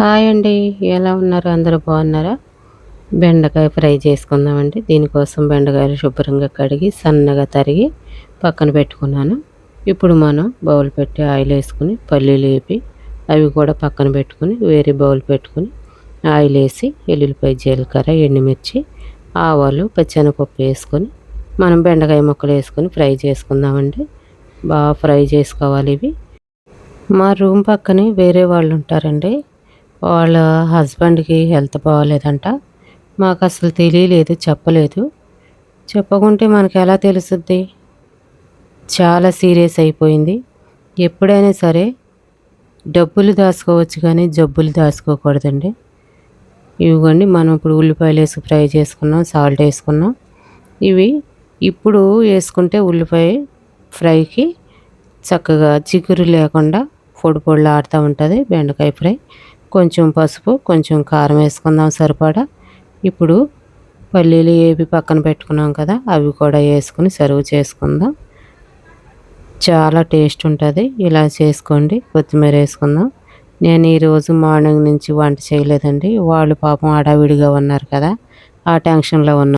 Hi అండి. ఎలా ఉన్నారు? అందరూ బాగున్నారా? బెండకాయ ఫ్రై చేసుకుందామండి. దీనికోసం బెండకాయలు శుభ్రంగా కడిగి సన్నగా తరిగి పక్కన పెట్టుకున్నాను. ఇప్పుడు మనం బౌల్ పెట్టి ఆయిల్ వేసుకుని పల్లీలు వేపి అవి కూడా పక్కన పెట్టుకుని వేరే బౌల్ పెట్టుకుని ఆయిల్ వేసి ఎల్లుల్లిపాయ జీలకర్ర ఎండుమిర్చి ఆవాలు పచ్చెనపప్పు వేసుకొని మనం బెండకాయ ముక్కలు వేసుకొని ఫ్రై చేసుకుందామండి. బాగా ఫ్రై చేసుకోవాలి ఇవి. మా రూమ్ పక్కనే వేరే వాళ్ళు ఉంటారండి. వాళ్ళ హస్బెండ్కి హెల్త్ బాగోలేదంట. మాకు అసలు తెలియలేదు చెప్పలేదు. చెప్పకుంటే మనకు ఎలా తెలుస్తుంది చాలా సీరియస్ అయిపోయింది. ఎప్పుడైనా సరే డబ్బులు దాచుకోవచ్చు కానీ జబ్బులు దాచుకోకూడదండి. ఇవిగోండి మనం ఇప్పుడు ఉల్లిపాయలు వేసి ఫ్రై చేసుకున్నాం సాల్ట్ వేసుకున్నాం. ఇవి ఇప్పుడు వేసుకుంటే ఉల్లిపాయ ఫ్రైకి చక్కగా చిగురు లేకుండా పొడి పొడిలాడుతూ ఉంటుంది బెండకాయ ఫ్రై. కొంచెం పసుపు కొంచెం కారం వేసుకుందాం సరిపడా. ఇప్పుడు పల్లీలు ఏవి పక్కన పెట్టుకున్నాం కదా అవి కూడా వేసుకుని సర్వ్ చేసుకుందాం. చాలా టేస్ట్ ఉంటుంది. ఇలా చేసుకోండి. కొత్తిమీర వేసుకుందాం. నేను ఈరోజు మార్నింగ్ నుంచి వంట చేయలేదండి. వాళ్ళు పాపం హడావిడిగా ఉన్నారు కదా ఆ టెన్షన్లో ఉన్నాం